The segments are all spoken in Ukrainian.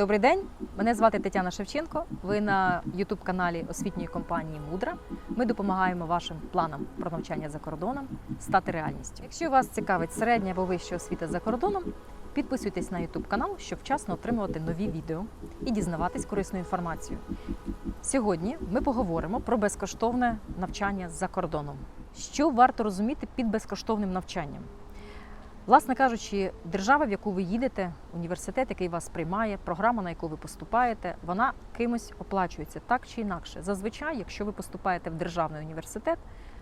Добрий день, мене звати Тетяна Шевченко. Ви на youtube каналі освітньої компанії Мудра. Ми допомагаємо вашим планам про навчання за кордоном стати реальністю. Якщо вас цікавить середня або вища освіта за кордоном, підписуйтесь на youtube канал, щоб вчасно отримувати нові відео і дізнаватись корисну інформацію. Сьогодні ми поговоримо про безкоштовне навчання за кордоном. Що варто розуміти під безкоштовним навчанням? Власне кажучи, держава, в яку ви їдете, університет, який вас приймає, програма, на яку ви поступаєте, вона кимось оплачується так чи інакше. Зазвичай, якщо ви поступаєте в державний університет,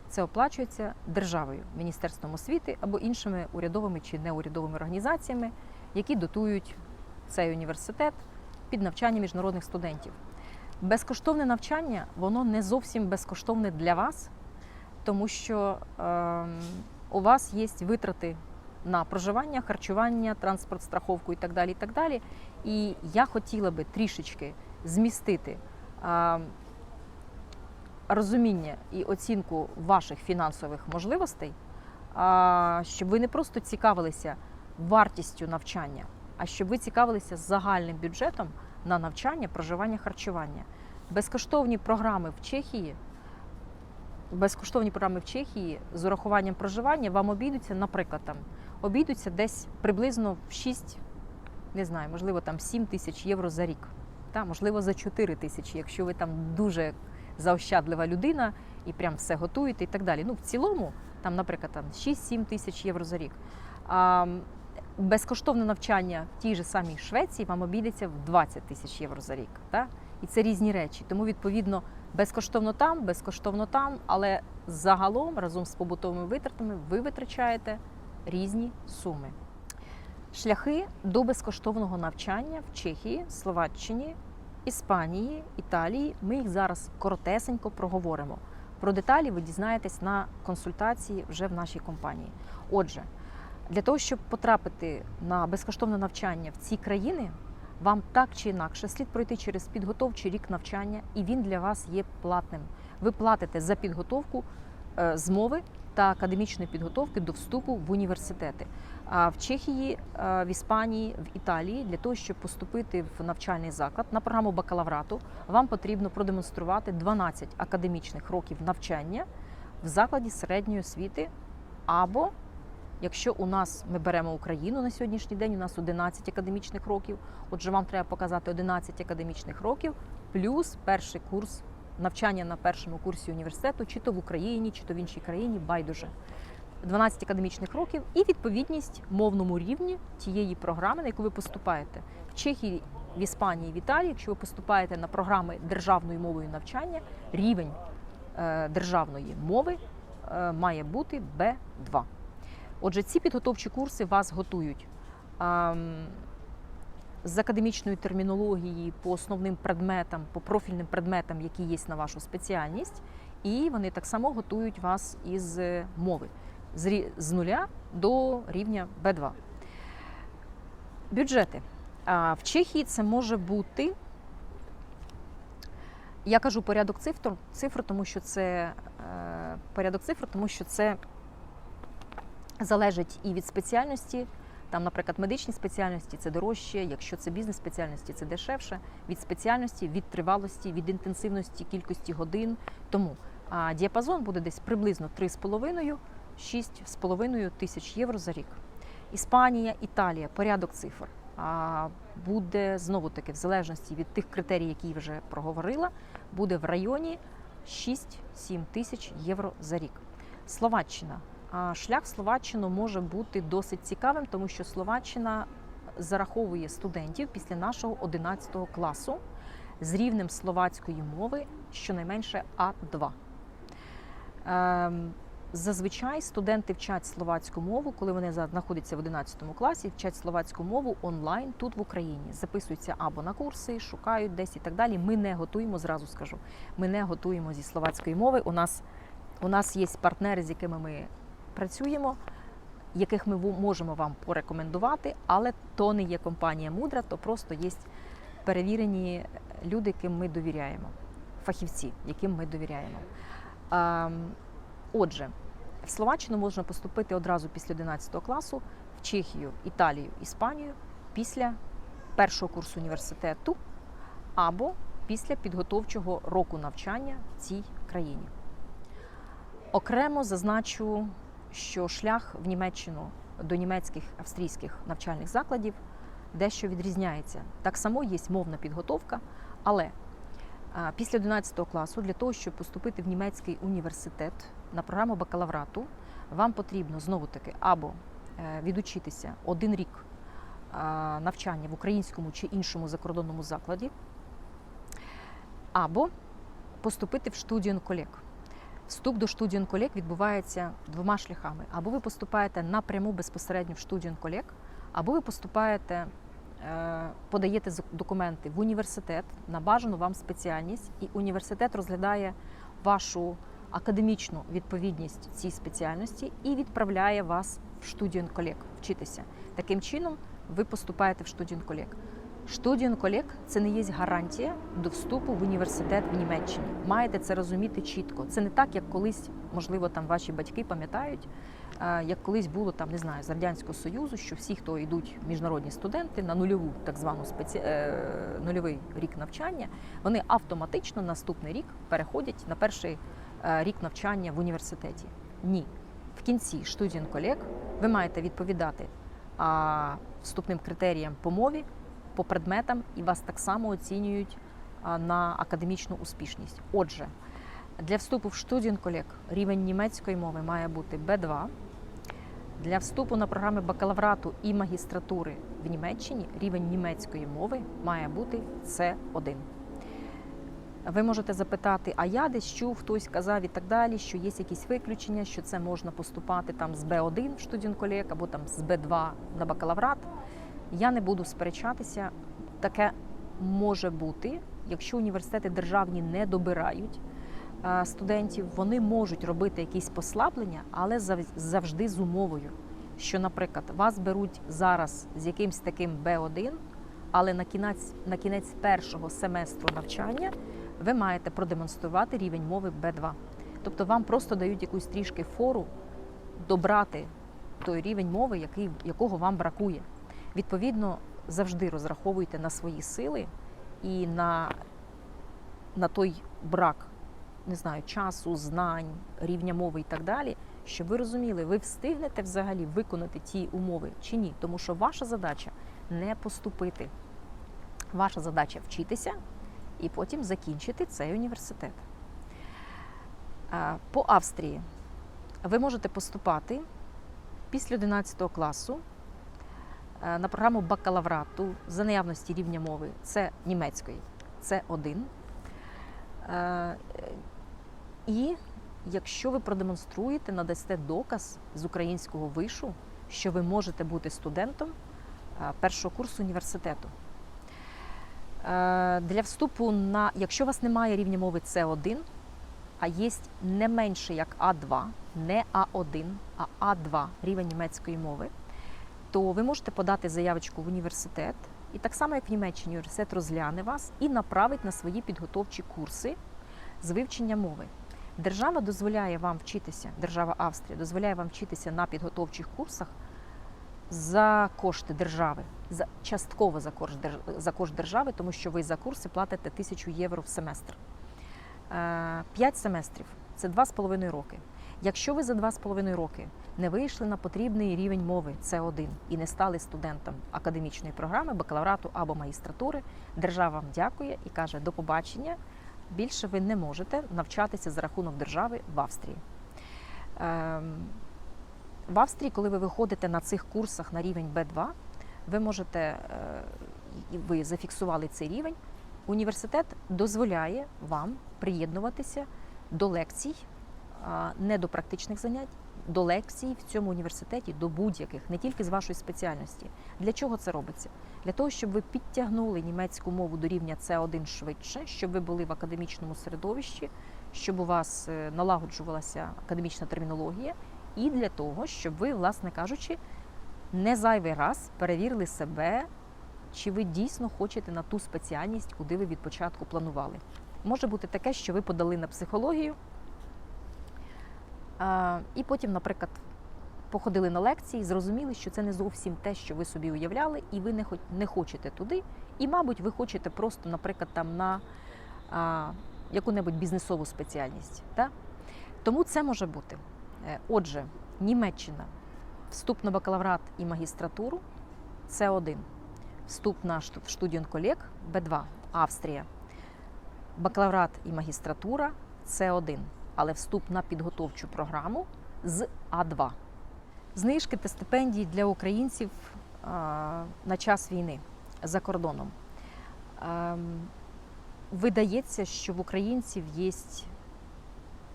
це оплачується державою, міністерством освіти або іншими урядовими чи неурядовими організаціями, які дотують цей університет під навчання міжнародних студентів. Безкоштовне навчання воно не зовсім безкоштовне для вас, тому що е, у вас є витрати на проживання, харчування, транспорт, страховку і так далі. І так далі. І я хотіла би трішечки змістити а, розуміння і оцінку ваших фінансових можливостей, а, щоб ви не просто цікавилися вартістю навчання, а щоб ви цікавилися загальним бюджетом на навчання, проживання, харчування. Безкоштовні програми в Чехії. Безкоштовні програми в Чехії з урахуванням проживання вам обійдуться, наприклад, там обійдуться десь приблизно в 6, не знаю, можливо, там 7 тисяч євро за рік. Та, можливо, за 4 тисячі, якщо ви там дуже заощадлива людина і прям все готуєте і так далі. Ну, в цілому, там, наприклад, там 6-7 тисяч євро за рік. А, безкоштовне навчання в тій же самій Швеції вам обійдеться в 20 тисяч євро за рік. Та? І це різні речі. Тому, відповідно, безкоштовно там, безкоштовно там, але загалом разом з побутовими витратами ви витрачаєте різні суми. Шляхи до безкоштовного навчання в Чехії, Словаччині, Іспанії, Італії. Ми їх зараз коротесенько проговоримо. Про деталі ви дізнаєтесь на консультації вже в нашій компанії. Отже, для того, щоб потрапити на безкоштовне навчання в ці країни, вам так чи інакше слід пройти через підготовчий рік навчання, і він для вас є платним. Ви платите за підготовку е, з мови та академічної підготовки до вступу в університети. А в Чехії, е, в Іспанії, в Італії для того, щоб поступити в навчальний заклад на програму бакалаврату, вам потрібно продемонструвати 12 академічних років навчання в закладі середньої освіти або Якщо у нас ми беремо Україну на сьогоднішній день, у нас 11 академічних років. Отже, вам треба показати 11 академічних років, плюс перший курс навчання на першому курсі університету, чи то в Україні, чи то в іншій країні, байдуже. 12 академічних років і відповідність мовному рівні тієї програми, на яку ви поступаєте. В Чехії, в Іспанії, в Італії, якщо ви поступаєте на програми державною мовою навчання, рівень е, державної мови е, має бути Б2. Отже, ці підготовчі курси вас готують з академічної термінології по основним предметам, по профільним предметам, які є на вашу спеціальність, і вони так само готують вас із е, мови з, нуля до рівня Б2. Бюджети. В Чехії це може бути. Я кажу порядок цифр, цифр тому що це е, порядок цифр, тому що це залежить і від спеціальності. Там, наприклад, медичні спеціальності це дорожче, якщо це бізнес-спеціальності, це дешевше. Від спеціальності, від тривалості, від інтенсивності, кількості годин. Тому а, діапазон буде десь приблизно 3,5-6,5 тисяч євро за рік. Іспанія, Італія, порядок цифр. А, буде знову таки в залежності від тих критерій, які я вже проговорила, буде в районі 6-7 тисяч євро за рік. Словаччина. Шлях в Словаччину може бути досить цікавим, тому що Словаччина зараховує студентів після нашого 11 класу з рівнем словацької мови щонайменше А2. Ем, Зазвичай студенти вчать словацьку мову, коли вони знаходяться в 11 класі, вчать словацьку мову онлайн тут в Україні. Записуються або на курси, шукають десь і так далі. Ми не готуємо, зразу скажу. Ми не готуємо зі словацької мови. У нас, у нас є партнери, з якими ми працюємо, яких ми можемо вам порекомендувати, але то не є компанія мудра, то просто є перевірені люди, яким ми довіряємо, фахівці, яким ми довіряємо. Ем, Отже, в Словаччину можна поступити одразу після 11 класу, в Чехію, Італію, Іспанію після першого курсу університету або після підготовчого року навчання в цій країні. Окремо зазначу, що шлях в Німеччину до німецьких австрійських навчальних закладів дещо відрізняється. Так само є мовна підготовка, але після 11 класу для того, щоб поступити в німецький університет на програму бакалаврату, вам потрібно знову таки або е, відучитися один рік навчання в українському чи іншому закордонному закладі, або поступити в студіон-колег. Вступ до студіон-колег відбувається двома шляхами. Або ви поступаєте напряму безпосередньо в студіон-колег, або ви поступаєте, е, подаєте документи в університет на бажану вам спеціальність, і університет розглядає вашу академічну відповідність цій спеціальності і відправляє вас в студіон-колег вчитися. Таким чином, ви поступаєте в студіон-колег. Студіон-колег це не є гарантія до вступу в університет в Німеччині. Маєте це розуміти чітко. Це не так, як колись, можливо, там ваші батьки пам'ятають, як колись було там, не знаю, з радянського союзу, що всі, хто йдуть міжнародні студенти на нульову, так звану спеці... е, нульовий рік навчання, вони автоматично наступний рік переходять на перший е, рік навчання в університеті. Ні. В кінці студіон-колег ви маєте відповідати вступним критеріям по мові, по предметам, і вас так само оцінюють на академічну успішність. Отже, для вступу в студіон-колег рівень німецької мови має бути B2. Для вступу на програми бакалаврату і магістратури в Німеччині рівень німецької мови має бути C1. Ви можете запитати, а я десь чув, хтось казав і так далі, що є якісь виключення, що це можна поступати там з Б1 в студінколег або там з Б2 на бакалаврат. Я не буду сперечатися. Таке може бути, якщо університети державні не добирають е, студентів, вони можуть робити якісь послаблення, але завжди з умовою, що, наприклад, вас беруть зараз з якимсь таким Б1, але на кінець, на кінець першого семестру навчання ви маєте продемонструвати рівень мови Б2. Тобто вам просто дають якусь трішки фору добрати той рівень мови, який, якого вам бракує. Відповідно, завжди розраховуйте на свої сили і на, на той брак не знаю, часу, знань, рівня мови і так далі, щоб ви розуміли, ви встигнете взагалі виконати ті умови чи ні. Тому що ваша задача не поступити. Ваша задача вчитися і потім закінчити цей університет. По Австрії ви можете поступати після 11 класу на програму бакалаврату за наявності рівня мови це німецької, це один. Е, І якщо ви продемонструєте, надасте доказ з українського вишу, що ви можете бути студентом е, першого курсу університету. Е, Для вступу на, якщо у вас немає рівня мови С1, а є не менше як А2, не А1, а А2 рівень німецької мови, то ви можете подати заявочку в університет, і так само, як в Німеччині, університет розгляне вас і направить на свої підготовчі курси з вивчення мови. Держава дозволяє вам вчитися, держава Австрія дозволяє вам вчитися на підготовчих курсах за кошти держави, за частково за кошт, за кошт держави, тому що ви за курси платите тисячу євро в семестр. Е, П'ять семестрів це два з половиною роки. Якщо ви за два з половиною роки не вийшли на потрібний рівень мови С1 і не стали студентом академічної програми, бакалаврату або магістратури, держава вам дякує і каже до побачення. Більше ви не можете навчатися за рахунок держави в Австрії. Ем, В Австрії, коли ви виходите на цих курсах на рівень Б2, ви можете, е, ви зафіксували цей рівень, університет дозволяє вам приєднуватися до лекцій, не до практичних занять, до лекцій в цьому університеті, до будь-яких, не тільки з вашої спеціальності. Для чого це робиться? Для того, щоб ви підтягнули німецьку мову до рівня С1 швидше, щоб ви були в академічному середовищі, щоб у вас е, налагоджувалася академічна термінологія, і для того, щоб ви, власне кажучи, не зайвий раз перевірили себе, чи ви дійсно хочете на ту спеціальність, куди ви від початку планували. Може бути таке, що ви подали на психологію, і потім, наприклад, походили на лекції, зрозуміли, що це не зовсім те, що ви собі уявляли, і ви не хо- не хочете туди. І, мабуть, ви хочете просто, наприклад, там на яку-небудь бізнесову спеціальність. Так? Тому це може бути. Е, Отже, Німеччина, вступ на бакалаврат і магістратуру це один. Вступ на штудіон-колег Б2, Австрія. Бакалаврат і магістратура це один. Але вступ на підготовчу програму з А2. Знижки та стипендії для українців на час війни за кордоном. Ем, Видається, що в українців є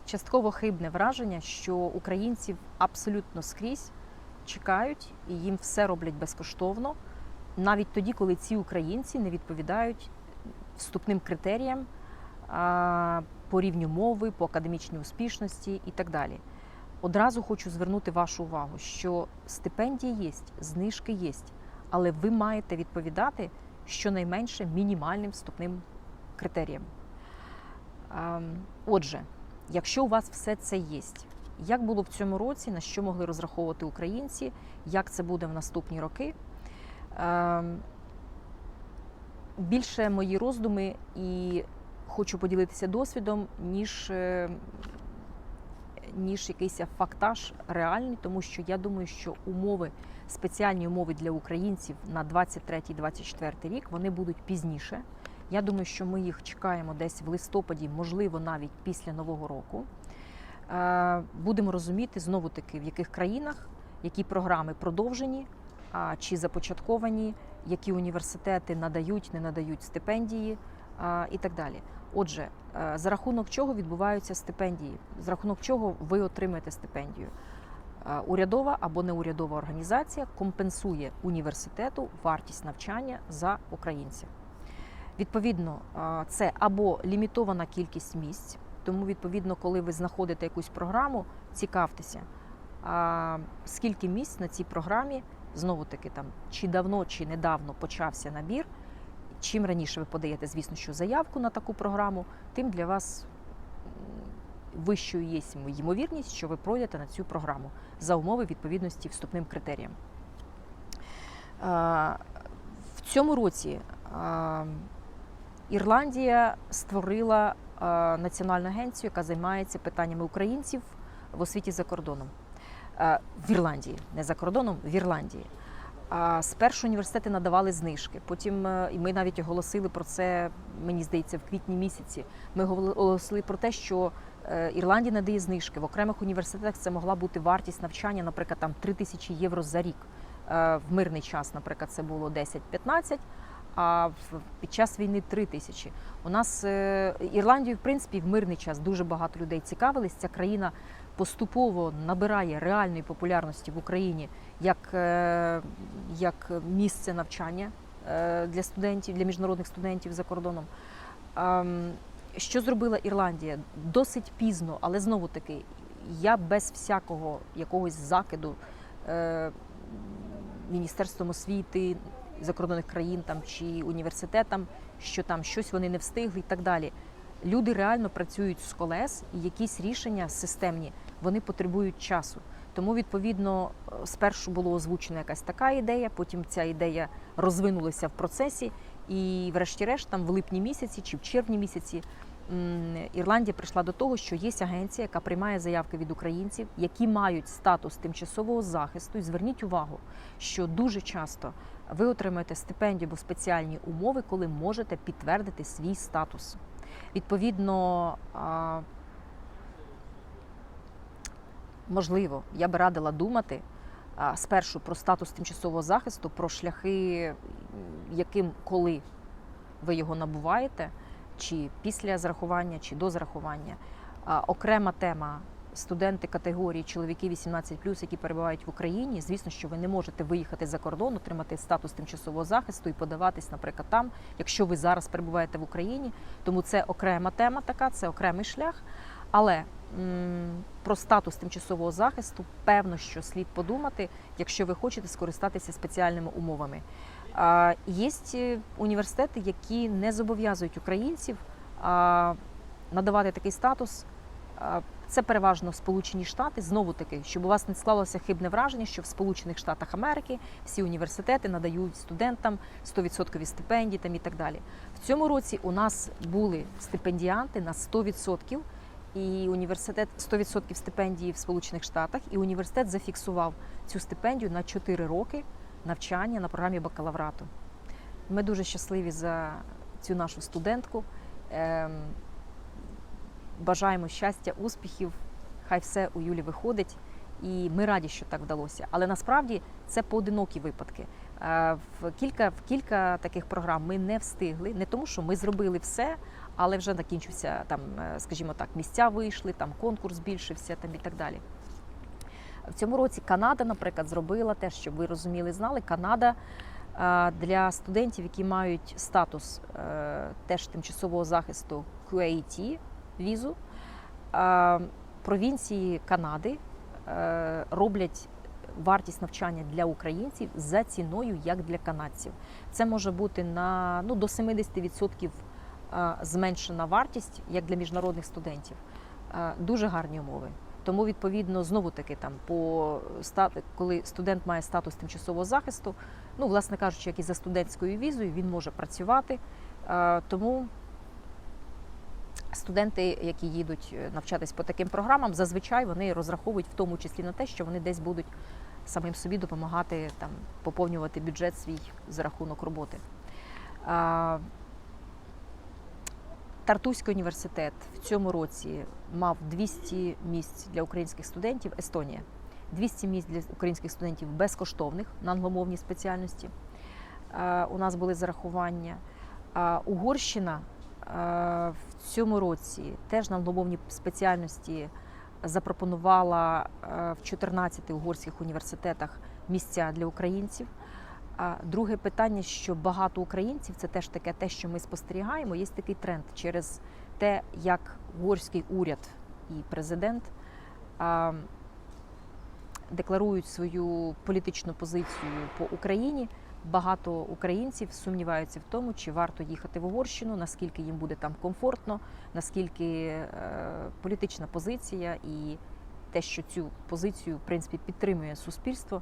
частково хибне враження, що українців абсолютно скрізь чекають і їм все роблять безкоштовно, навіть тоді, коли ці українці не відповідають вступним критеріям по рівню мови, по академічній успішності і так далі. Одразу хочу звернути вашу увагу, що стипендії є, знижки є, але ви маєте відповідати щонайменше мінімальним вступним критеріям. Ем, Отже, якщо у вас все це є, як було в цьому році, на що могли розраховувати українці, як це буде в наступні роки? Ем, Більше мої роздуми і хочу поділитися досвідом, ніж, е, ніж якийсь фактаж реальний, тому що я думаю, що умови, спеціальні умови для українців на 23-24 рік вони будуть пізніше. Я думаю, що ми їх чекаємо десь в листопаді, можливо, навіть після Нового року. Е, Будемо розуміти знову таки, в яких країнах, які програми продовжені чи започатковані, які університети надають, не надають стипендії і так далі. Отже, е, за рахунок чого відбуваються стипендії, за рахунок чого ви отримаєте стипендію. Е, Урядова або неурядова організація компенсує університету вартість навчання за українців. Відповідно, це або лімітована кількість місць, тому відповідно, коли ви знаходите якусь програму, цікавтеся, скільки місць на цій програмі, знову таки там чи давно, чи недавно почався набір. Чим раніше ви подаєте, звісно, що заявку на таку програму, тим для вас вищою є ймовірність, що ви пройдете на цю програму за умови відповідності вступним критеріям. В цьому році Ірландія створила національну агенцію, яка займається питаннями українців в освіті за кордоном. В Ірландії, не за кордоном, в Ірландії. Спершу університети надавали знижки. Потім е, і ми навіть оголосили про це, мені здається, в квітні місяці. Ми оголосили про те, що е, Ірландія надає знижки. В окремих університетах це могла бути вартість навчання, наприклад, там 3 тисячі євро за рік. Е, В мирний час, наприклад, це було 10-15, а під час війни 3 тисячі. У нас Ірландію, в принципі, в мирний час дуже багато людей цікавились. Ця країна поступово набирає реальної популярності в Україні як, е, як місце навчання е, для студентів, для міжнародних студентів за кордоном. Ем, Що зробила Ірландія? Досить пізно, але знову таки, я без всякого якогось закиду е, Міністерством освіти закордонних країн там, чи університетам, що там щось вони не встигли і так далі. Люди реально працюють з колес, і якісь рішення системні вони потребують часу. Тому, відповідно, е, спершу було озвучена якась така ідея, потім ця ідея розвинулася в процесі, і, врешті-решт, там в липні місяці чи в червні місяці Ірландія прийшла до того, що є агенція, яка приймає заявки від українців, які мають статус тимчасового захисту. І зверніть увагу, що дуже часто ви отримуєте стипендію або спеціальні умови, коли можете підтвердити свій статус. Відповідно, можливо, я би радила думати спершу про статус тимчасового захисту, про шляхи, яким коли ви його набуваєте, чи після зарахування, чи до зарахування. Окрема тема. Студенти категорії чоловіки 18+, які перебувають в Україні, звісно, що ви не можете виїхати за кордон, отримати статус тимчасового захисту і подаватись, наприклад, там, якщо ви зараз перебуваєте в Україні. Тому це окрема тема така, це окремий шлях. Але про статус тимчасового захисту певно, що слід подумати, якщо ви хочете скористатися спеціальними умовами. Є е, університети, які не зобов'язують українців надавати такий статус. Це переважно Сполучені Штати. Знову таки, щоб у вас не склалося хибне враження, що в Сполучених Штатах Америки всі університети надають студентам 100% стипендії там і так далі. В цьому році у нас були стипендіанти на 100%, і університет 100% стипендії в Сполучених Штатах, і університет зафіксував цю стипендію на 4 роки навчання на програмі бакалаврату. Ми дуже щасливі за цю нашу студентку. Ем, Бажаємо щастя, успіхів. Хай все у Юлі виходить. І ми раді, що так вдалося. Але насправді це поодинокі випадки. Е, В кілька, в кілька таких програм ми не встигли, не тому, що ми зробили все, але вже закінчився там, е, скажімо так, місця вийшли, там конкурс збільшився там і так далі. В цьому році Канада, наприклад, зробила те, щоб ви розуміли, знали. Канада е, для студентів, які мають статус е, теж тимчасового захисту QAT візу, провінції Канади роблять вартість навчання для українців за ціною, як для канадців. Це може бути на ну, до 70% е, зменшена вартість, як для міжнародних студентів. Е, Дуже гарні умови. Тому, відповідно, знову таки там по коли студент має статус тимчасового захисту, ну, власне кажучи, як і за студентською візою, він може працювати. Е, Тому студенти, які їдуть е, навчатись по таким програмам, зазвичай вони розраховують в тому числі на те, що вони десь будуть самим собі допомагати там поповнювати бюджет свій за рахунок роботи. Тартуський університет в цьому році мав 200 місць для українських студентів. Естонія 200 місць для українських студентів безкоштовних на англомовній спеціальності. У нас були зарахування. Угорщина в цьому році теж на англомовній спеціальності запропонувала в 14 угорських університетах місця для українців. А друге питання, що багато українців, це теж таке те, що ми спостерігаємо. Є такий тренд через те, як угорський уряд і президент а, декларують свою політичну позицію по Україні. Багато українців сумніваються в тому, чи варто їхати в Угорщину, наскільки їм буде там комфортно, наскільки е, політична позиція і те, що цю позицію в принципі підтримує суспільство,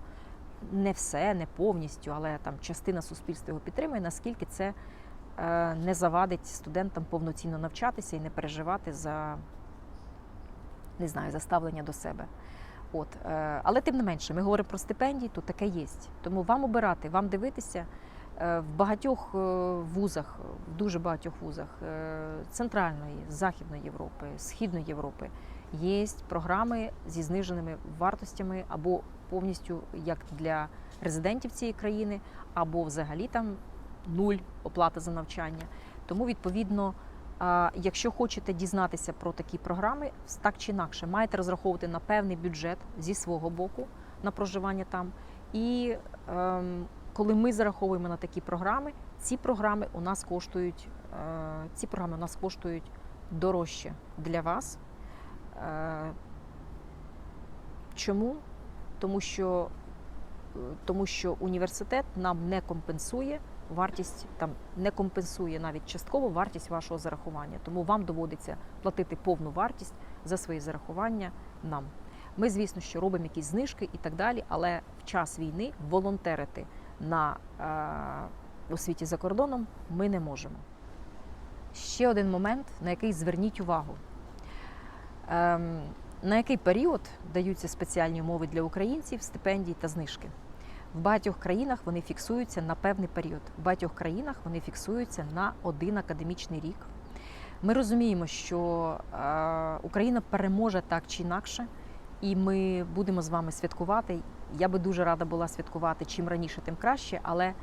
не все, не повністю, але там частина суспільства його підтримує, наскільки це е, не завадить студентам повноцінно навчатися і не переживати за не знаю, за ставлення до себе. От, е, але тим не менше, ми говоримо про стипендії, то таке є. Тому вам обирати, вам дивитися Е, в багатьох вузах, в дуже багатьох вузах Центральної, Західної Європи, Східної Європи є програми зі зниженими вартостями або повністю як для резидентів цієї країни, або взагалі там нуль оплата за навчання. Тому відповідно. Якщо хочете дізнатися про такі програми, так чи інакше, маєте розраховувати на певний бюджет зі свого боку на проживання там. І ем, коли ми зараховуємо на такі програми, ці програми у нас коштують, е, ці програми у нас коштують дорожче для вас. Е, чому? Тому що, е, тому що університет нам не компенсує вартість, там не компенсує навіть частково вартість вашого зарахування. Тому вам доводиться платити повну вартість за свої зарахування нам. Ми, звісно, що робимо якісь знижки і так далі, але в час війни волонтерити на е, освіті за кордоном ми не можемо. Ще один момент, на який зверніть увагу. Ем, на який період даються спеціальні умови для українців, стипендії та знижки? В багатьох країнах вони фіксуються на певний період. В багатьох країнах вони фіксуються на один академічний рік. Ми розуміємо, що е, Україна переможе так чи інакше, і ми будемо з вами святкувати. Я би дуже рада була святкувати чим раніше, тим краще, але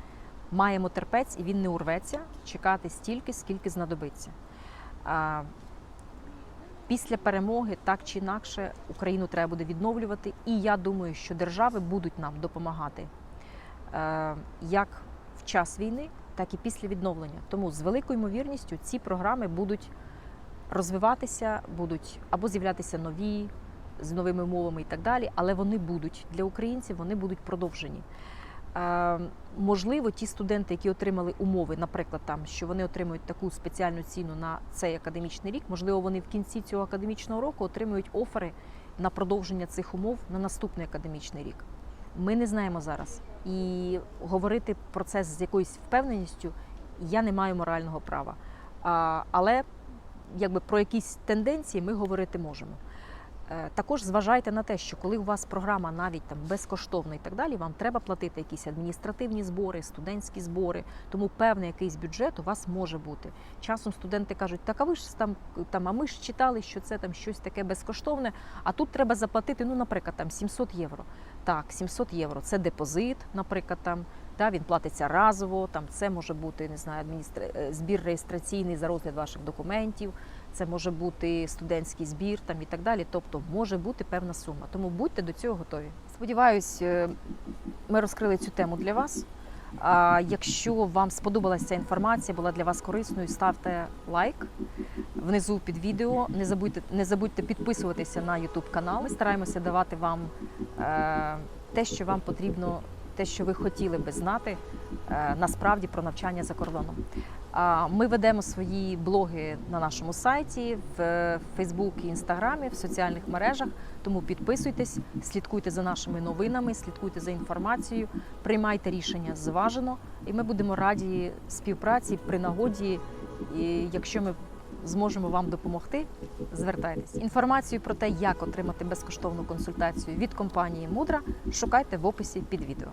маємо терпець і він не урветься чекати стільки, скільки знадобиться. Після перемоги, так чи інакше, Україну треба буде відновлювати, і я думаю, що держави будуть нам допомагати е, як в час війни, так і після відновлення. Тому з великою ймовірністю ці програми будуть розвиватися, будуть або з'являтися нові з новими мовами і так далі, але вони будуть для українців, вони будуть продовжені. Можливо, ті студенти, які отримали умови, наприклад, там що вони отримують таку спеціальну ціну на цей академічний рік, можливо, вони в кінці цього академічного року отримують офери на продовження цих умов на наступний академічний рік. Ми не знаємо зараз. І говорити про це з якоюсь впевненістю я не маю морального права. Але якби про якісь тенденції ми говорити можемо. Е, Також зважайте на те, що коли у вас програма навіть там безкоштовна і так далі, вам треба платити якісь адміністративні збори, студентські збори. Тому певний якийсь бюджет у вас може бути. Часом студенти кажуть, так а ви ж там, там а ми ж читали, що це там щось таке безкоштовне, а тут треба заплатити, ну, наприклад, там 700 євро. Так, 700 євро це депозит, наприклад, там. Та, він платиться разово, там це може бути не знаю, адміністра... е, збір реєстраційний за розгляд ваших документів, це може бути студентський збір там і так далі. Тобто може бути певна сума. Тому будьте до цього готові. Сподіваюсь, е, ми розкрили цю тему для вас. А якщо вам сподобалася ця інформація, була для вас корисною, ставте лайк внизу під відео. Не забудьте, не забудьте підписуватися на YouTube канал. Ми стараємося давати вам е, те, що вам потрібно, те, що ви хотіли би знати е, насправді про навчання за кордоном. Ми ведемо свої блоги на нашому сайті, в Фейсбук і Інстаграмі, в соціальних мережах. Тому підписуйтесь, слідкуйте за нашими новинами, слідкуйте за інформацією, приймайте рішення зважено, і ми будемо раді співпраці при нагоді. І якщо ми зможемо вам допомогти, звертайтесь. Інформацію про те, як отримати безкоштовну консультацію від компанії Мудра, шукайте в описі під відео.